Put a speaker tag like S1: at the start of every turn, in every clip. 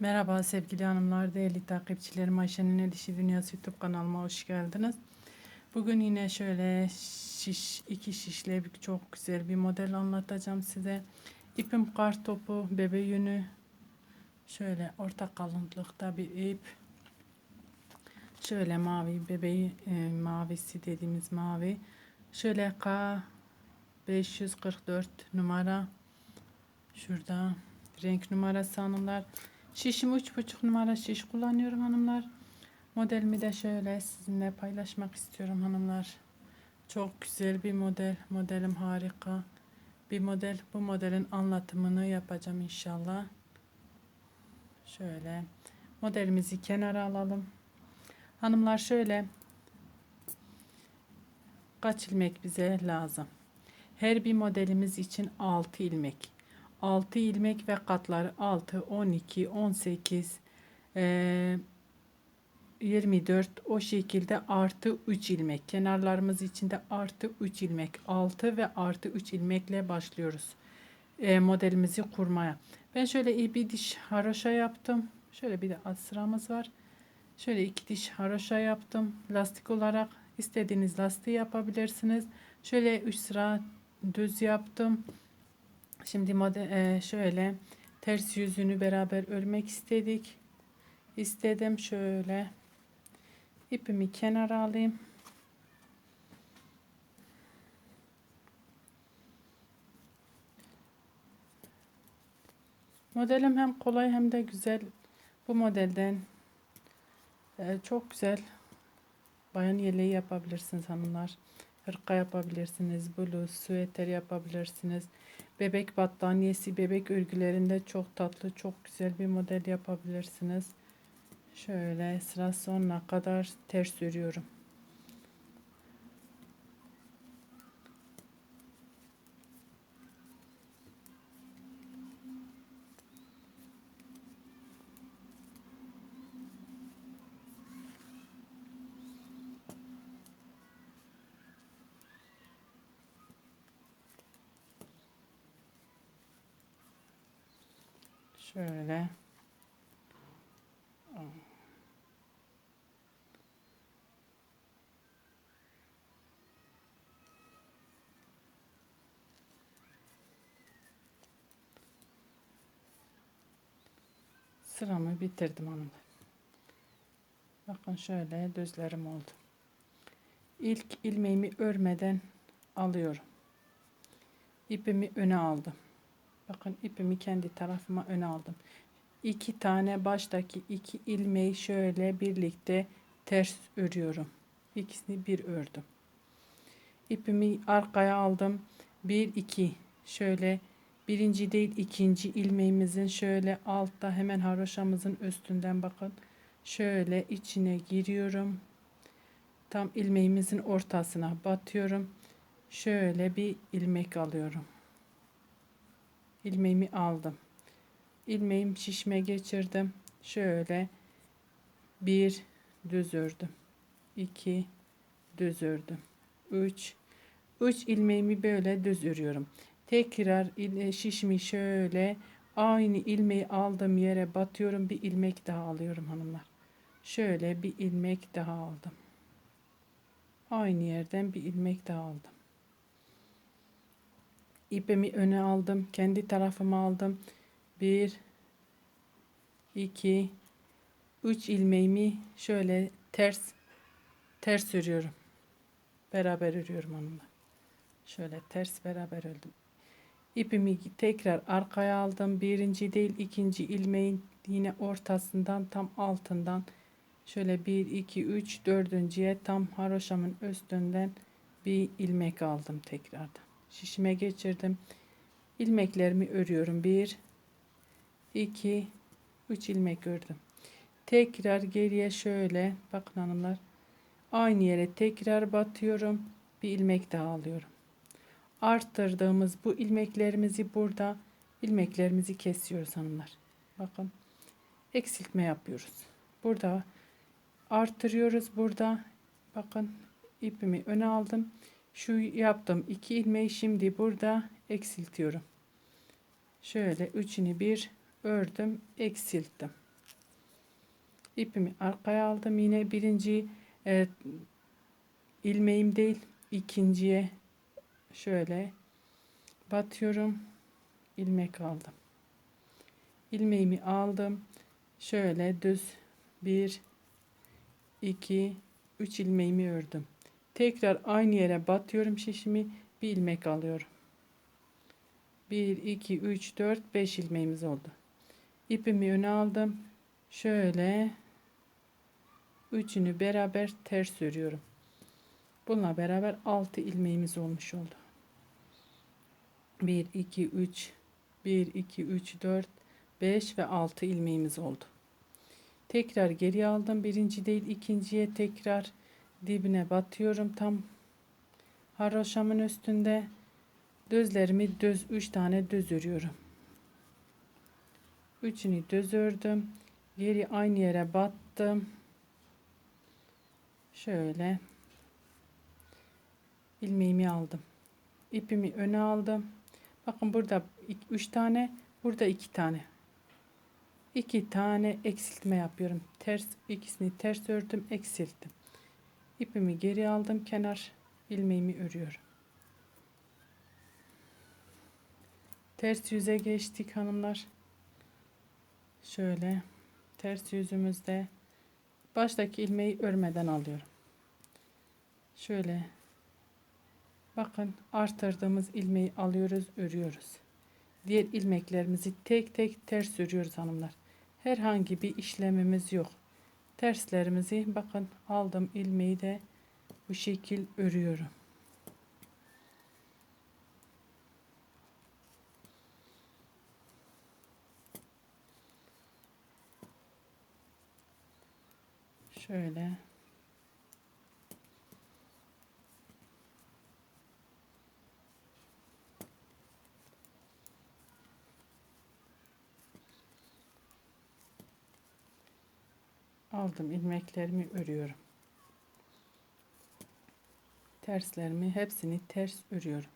S1: Merhaba sevgili hanımlar, değerli takipçilerim. Ayşe'nin El Dünyası YouTube kanalıma hoş geldiniz. Bugün yine şöyle şiş, iki şişle bir- çok güzel bir model anlatacağım size. İpim kar topu, bebe yünü. Şöyle orta kalınlıkta bir ip. Şöyle mavi, bebeği e, mavisi dediğimiz mavi. Şöyle K 544 numara. Şurada renk numarası hanımlar. Şişim 3,5 numara şiş kullanıyorum hanımlar. Modelimi de şöyle sizinle paylaşmak istiyorum hanımlar. Çok güzel bir model. Modelim harika. Bir model. Bu modelin anlatımını yapacağım inşallah. Şöyle modelimizi kenara alalım. Hanımlar şöyle kaç ilmek bize lazım? Her bir modelimiz için 6 ilmek. 6 ilmek ve katları 6, 12, 18, eee, 24 o şekilde artı 3 ilmek. Kenarlarımız için de artı 3 ilmek. 6 ve artı 3 ilmekle başlıyoruz. eee, modelimizi kurmaya. Ben şöyle bir diş haroşa yaptım. Şöyle bir de alt sıramız var. Şöyle iki diş haroşa yaptım. Lastik olarak istediğiniz lastiği yapabilirsiniz. Şöyle 3 sıra düz yaptım. Şimdi e, şöyle ters yüzünü beraber örmek istedik. İstedim şöyle ipimi kenara alayım. Modelim hem kolay hem de güzel. Bu modelden e, çok güzel bayan yeleği yapabilirsiniz hanımlar. Hırka yapabilirsiniz, bluz, süveter yapabilirsiniz. Bebek battaniyesi, bebek örgülerinde çok tatlı, çok güzel bir model yapabilirsiniz. Şöyle sıra sonuna kadar ters örüyorum. Şöyle. Sıramı bitirdim hanımlar. Bakın şöyle düzlerim oldu. İlk ilmeğimi örmeden alıyorum. İpimi öne aldım. Bakın ipimi kendi tarafıma öne aldım. İki tane baştaki iki ilmeği şöyle birlikte ters örüyorum. İkisini bir ördüm. İpimi arkaya aldım. Bir iki şöyle birinci değil ikinci ilmeğimizin şöyle altta hemen haroşamızın üstünden bakın. Şöyle içine giriyorum. Tam ilmeğimizin ortasına batıyorum. Şöyle bir ilmek alıyorum ilmeğimi aldım. İlmeğim şişme geçirdim. Şöyle bir düz ördüm. 2 düz ördüm. 3 3 ilmeğimi böyle düz örüyorum. Tekrar il- şişimi şöyle aynı ilmeği aldığım yere batıyorum. Bir ilmek daha alıyorum hanımlar. Şöyle bir ilmek daha aldım. Aynı yerden bir ilmek daha aldım ipimi öne aldım. Kendi tarafıma aldım. 1 2 3 ilmeğimi şöyle ters ters örüyorum. Beraber örüyorum onunla. Şöyle ters beraber ördüm. İpimi tekrar arkaya aldım. Birinci değil ikinci ilmeğin yine ortasından tam altından şöyle 1 2 3 dördüncüye tam haroşamın üstünden bir ilmek aldım tekrardan şişime geçirdim. ilmeklerimi örüyorum. 1 2 3 ilmek ördüm. Tekrar geriye şöyle bakın hanımlar. Aynı yere tekrar batıyorum. Bir ilmek daha alıyorum. Arttırdığımız bu ilmeklerimizi burada ilmeklerimizi kesiyoruz hanımlar. Bakın eksiltme yapıyoruz. Burada arttırıyoruz. Burada bakın ipimi öne aldım şu yaptım iki ilmeği şimdi burada eksiltiyorum şöyle üçünü bir ördüm eksilttim ipimi arkaya aldım yine birinci e, ilmeğim değil ikinciye şöyle batıyorum. İlmek aldım. İlmeğimi aldım. Şöyle düz bir 2 3 ilmeğimi ördüm. Tekrar aynı yere batıyorum şişimi. Bir ilmek alıyorum. 1 2 3 4 5 ilmeğimiz oldu. İpimi öne aldım. Şöyle üçünü beraber ters örüyorum bununla beraber 6 ilmeğimiz olmuş oldu. 1 2 3 1 2 3 4 5 ve 6 ilmeğimiz oldu. Tekrar geri aldım. Birinci değil ikinciye tekrar dibine batıyorum tam haroşamın üstünde. Düzlerimi düz 3 tane düz örüyorum. Üçünü düz ördüm. Geri aynı yere battım. Şöyle ilmeğimi aldım. İpimi öne aldım. Bakın burada 3 tane burada 2 tane. 2 tane eksiltme yapıyorum. Ters ikisini ters ördüm eksilttim. İpimi geri aldım kenar ilmeğimi örüyorum. Ters yüze geçtik hanımlar. Şöyle ters yüzümüzde baştaki ilmeği örmeden alıyorum. Şöyle bakın artırdığımız ilmeği alıyoruz örüyoruz. Diğer ilmeklerimizi tek tek ters örüyoruz hanımlar. Herhangi bir işlemimiz yok. Terslerimizi bakın aldım ilmeği de bu şekil örüyorum. Şöyle aldım ilmeklerimi örüyorum. Terslerimi hepsini ters örüyorum.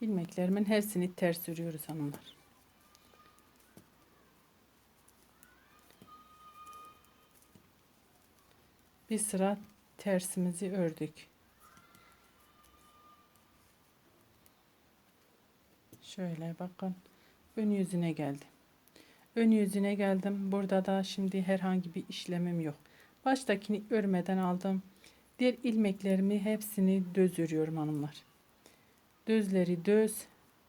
S1: İlmeklerimin hepsini ters örüyoruz hanımlar. Bir sıra tersimizi ördük. Şöyle bakın ön yüzüne geldi ön yüzüne geldim. Burada da şimdi herhangi bir işlemim yok. Baştakini örmeden aldım. Diğer ilmeklerimi hepsini düz örüyorum hanımlar. Düzleri düz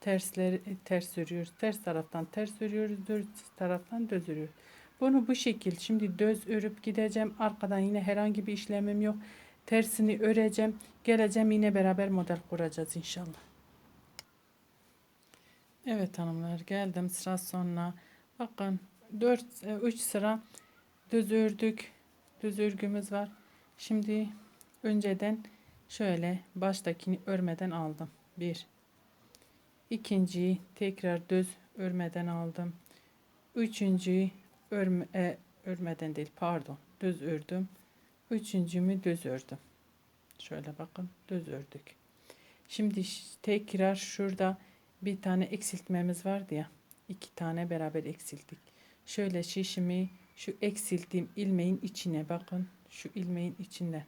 S1: tersleri ters örüyoruz. Ters taraftan ters örüyoruz düz taraftan düz örüyoruz. Bunu bu şekil şimdi düz örüp gideceğim. Arkadan yine herhangi bir işlemim yok. Tersini öreceğim. Geleceğim yine beraber model kuracağız inşallah. Evet hanımlar geldim. Sıra sonuna bakın 4 3 sıra düz ördük. Düz örgümüz var. Şimdi önceden şöyle baştakini örmeden aldım. Bir. İkinciyi tekrar düz örmeden aldım. Üçüncüyü örme, e, örmeden değil pardon düz ördüm. Üçüncümü düz ördüm. Şöyle bakın düz ördük. Şimdi tekrar şurada bir tane eksiltmemiz vardı ya iki tane beraber eksilttik. Şöyle şişimi şu eksilttiğim ilmeğin içine bakın. Şu ilmeğin içinde.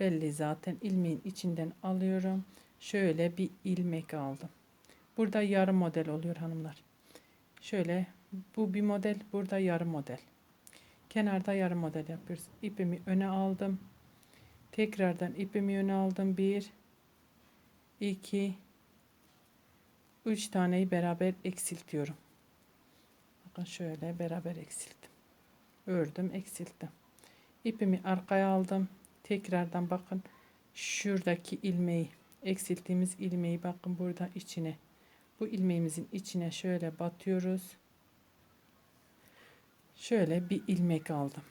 S1: Belli zaten ilmeğin içinden alıyorum. Şöyle bir ilmek aldım. Burada yarım model oluyor hanımlar. Şöyle bu bir model, burada yarım model. Kenarda yarım model yapıyoruz. İpimi öne aldım. Tekrardan ipimi öne aldım. 1 2 bu üç taneyi beraber eksiltiyorum. Bakın şöyle beraber eksilttim. Ördüm eksilttim. İpimi arkaya aldım. Tekrardan bakın şuradaki ilmeği eksilttiğimiz ilmeği bakın burada içine bu ilmeğimizin içine şöyle batıyoruz. Şöyle bir ilmek aldım.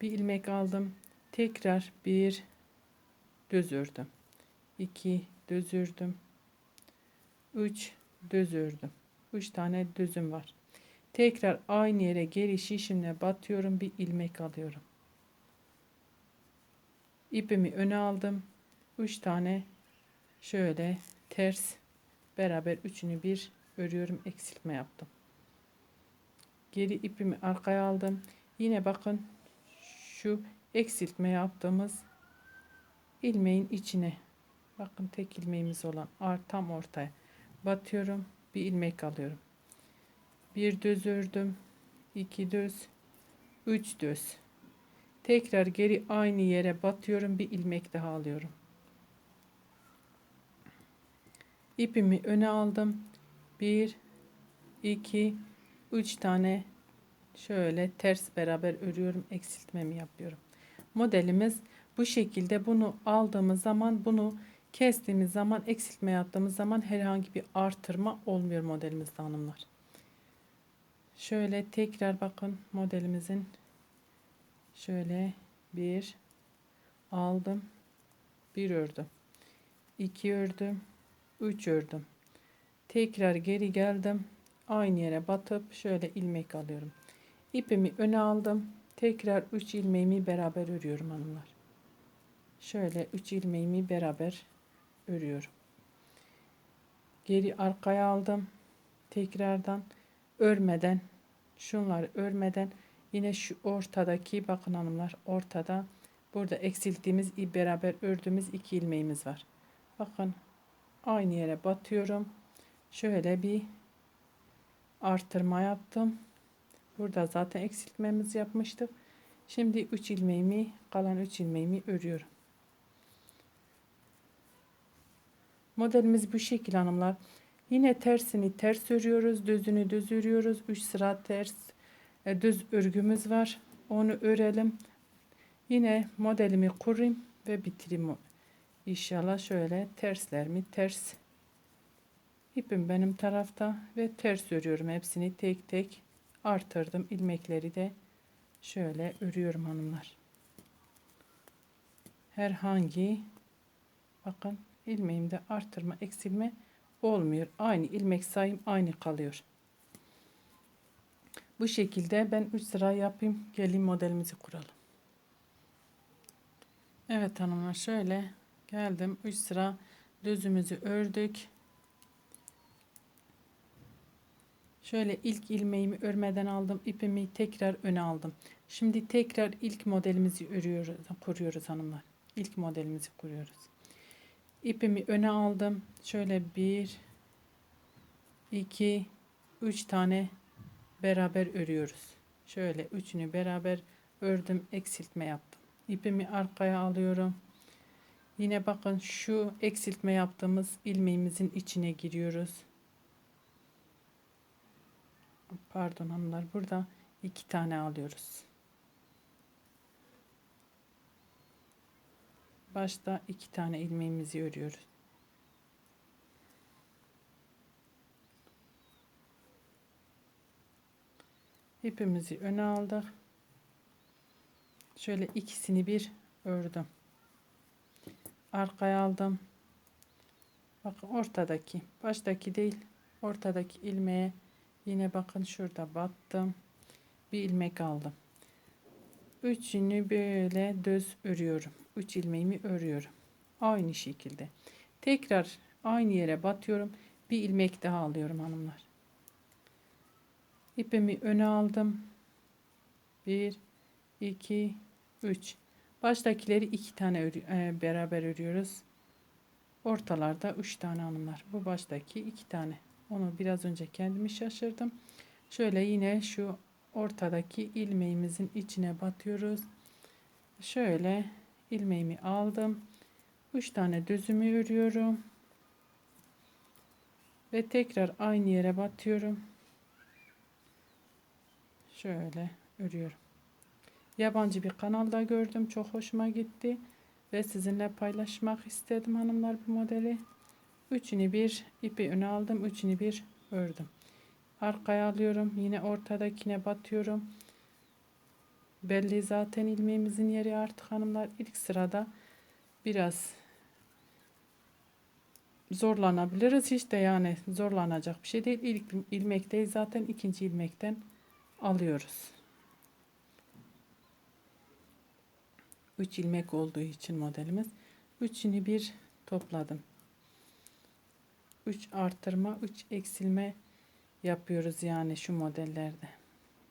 S1: Bir ilmek aldım. Tekrar bir düz ördüm. 2 düz ördüm. 3 düz ördüm 3 tane düzüm var. Tekrar aynı yere geri şişimle batıyorum bir ilmek alıyorum. İpimi öne aldım. 3 tane şöyle ters beraber üçünü bir örüyorum eksiltme yaptım. Geri ipimi arkaya aldım. Yine bakın şu eksiltme yaptığımız ilmeğin içine. Bakın tek ilmeğimiz olan tam ortaya batıyorum. Bir ilmek alıyorum. Bir düz ördüm. iki düz. Üç düz. Tekrar geri aynı yere batıyorum. Bir ilmek daha alıyorum. İpimi öne aldım. Bir, iki, üç tane şöyle ters beraber örüyorum. Eksiltmemi yapıyorum. Modelimiz bu şekilde bunu aldığımız zaman bunu kestiğimiz zaman eksiltme yaptığımız zaman herhangi bir artırma olmuyor modelimizde hanımlar. Şöyle tekrar bakın modelimizin şöyle bir aldım bir ördüm iki ördüm 3 ördüm. Tekrar geri geldim. Aynı yere batıp şöyle ilmek alıyorum. İpimi öne aldım. Tekrar 3 ilmeğimi beraber örüyorum hanımlar. Şöyle 3 ilmeğimi beraber örüyorum. Geri arkaya aldım. Tekrardan örmeden şunları örmeden yine şu ortadaki bakın hanımlar ortada burada eksilttiğimiz beraber ördüğümüz iki ilmeğimiz var. Bakın aynı yere batıyorum. Şöyle bir artırma yaptım. Burada zaten eksiltmemiz yapmıştık. Şimdi 3 ilmeğimi kalan 3 ilmeğimi örüyorum. Modelimiz bu şekil hanımlar. Yine tersini ters örüyoruz. Düzünü düz örüyoruz. 3 sıra ters e, düz örgümüz var. Onu örelim. Yine modelimi kurayım ve bitireyim. İnşallah şöyle terslerimi ters ipim benim tarafta ve ters örüyorum hepsini tek tek artırdım ilmekleri de şöyle örüyorum hanımlar herhangi bakın ilmeğimde artırma eksilme olmuyor. Aynı ilmek sayım aynı kalıyor. Bu şekilde ben 3 sıra yapayım. Gelin modelimizi kuralım. Evet hanımlar şöyle geldim. 3 sıra düzümüzü ördük. Şöyle ilk ilmeğimi örmeden aldım. İpimi tekrar öne aldım. Şimdi tekrar ilk modelimizi örüyoruz kuruyoruz hanımlar. İlk modelimizi kuruyoruz ipimi öne aldım şöyle bir iki üç tane beraber örüyoruz şöyle üçünü beraber ördüm eksiltme yaptım ipimi arkaya alıyorum Yine bakın şu eksiltme yaptığımız ilmeğimizin içine giriyoruz. Pardon hanımlar burada iki tane alıyoruz. Başta iki tane ilmeğimizi örüyoruz. İpimizi öne aldık. Şöyle ikisini bir ördüm arkaya aldım. Bakın ortadaki baştaki değil ortadaki ilmeğe yine bakın şurada battım. Bir ilmek aldım. Üçünü böyle düz örüyorum. Üç ilmeğimi örüyorum. Aynı şekilde. Tekrar aynı yere batıyorum. Bir ilmek daha alıyorum hanımlar. İpimi öne aldım. Bir, iki, üç. Baştakileri iki tane örü, e, beraber örüyoruz. Ortalarda üç tane hanımlar. Bu baştaki iki tane. Onu biraz önce kendimi şaşırdım. Şöyle yine şu ortadaki ilmeğimizin içine batıyoruz. Şöyle ilmeğimi aldım. Üç tane düzümü örüyorum. Ve tekrar aynı yere batıyorum. Şöyle örüyorum yabancı bir kanalda gördüm. Çok hoşuma gitti. Ve sizinle paylaşmak istedim hanımlar bu modeli. Üçünü bir ipi öne aldım. Üçünü bir ördüm. Arkaya alıyorum. Yine ortadakine batıyorum. Belli zaten ilmeğimizin yeri artık hanımlar. ilk sırada biraz zorlanabiliriz. Hiç de yani zorlanacak bir şey değil. İlk ilmekteyiz zaten ikinci ilmekten alıyoruz. 3 ilmek olduğu için modelimiz 3'ünü bir topladım 3 artırma 3 eksilme yapıyoruz yani şu modellerde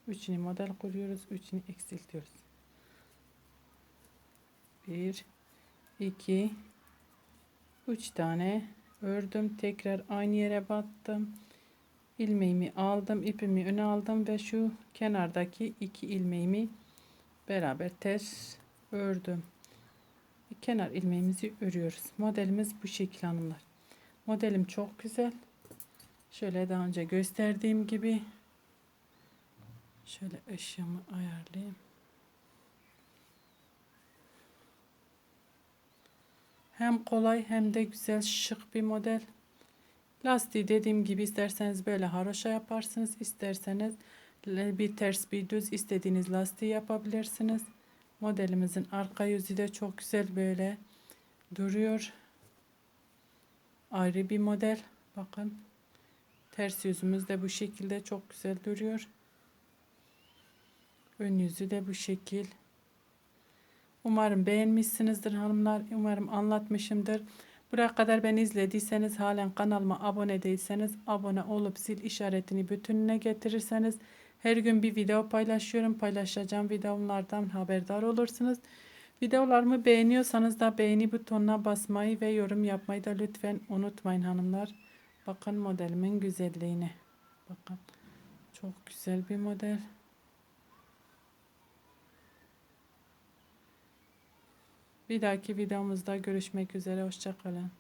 S1: Üçünü model kuruyoruz. Üçünü eksiltiyoruz. Bir, iki, üç tane ördüm. Tekrar aynı yere battım. ilmeğimi aldım. ipimi öne aldım ve şu kenardaki iki ilmeğimi beraber ters ördüm. Kenar ilmeğimizi örüyoruz. Modelimiz bu şekil hanımlar. Modelim çok güzel. Şöyle daha önce gösterdiğim gibi şöyle ışığımı ayarlayayım. Hem kolay hem de güzel şık bir model. Lastiği dediğim gibi isterseniz böyle haroşa yaparsınız. isterseniz bir ters bir düz istediğiniz lastiği yapabilirsiniz. Modelimizin arka yüzü de çok güzel böyle duruyor. Ayrı bir model. Bakın. Ters yüzümüz de bu şekilde çok güzel duruyor. Ön yüzü de bu şekil. Umarım beğenmişsinizdir hanımlar. Umarım anlatmışımdır. Buraya kadar beni izlediyseniz halen kanalıma abone değilseniz abone olup zil işaretini bütününe getirirseniz her gün bir video paylaşıyorum. Paylaşacağım videolardan haberdar olursunuz. Videolarımı beğeniyorsanız da beğeni butonuna basmayı ve yorum yapmayı da lütfen unutmayın hanımlar. Bakın modelimin güzelliğine. Bakın. Çok güzel bir model. Bir dahaki videomuzda görüşmek üzere. Hoşçakalın.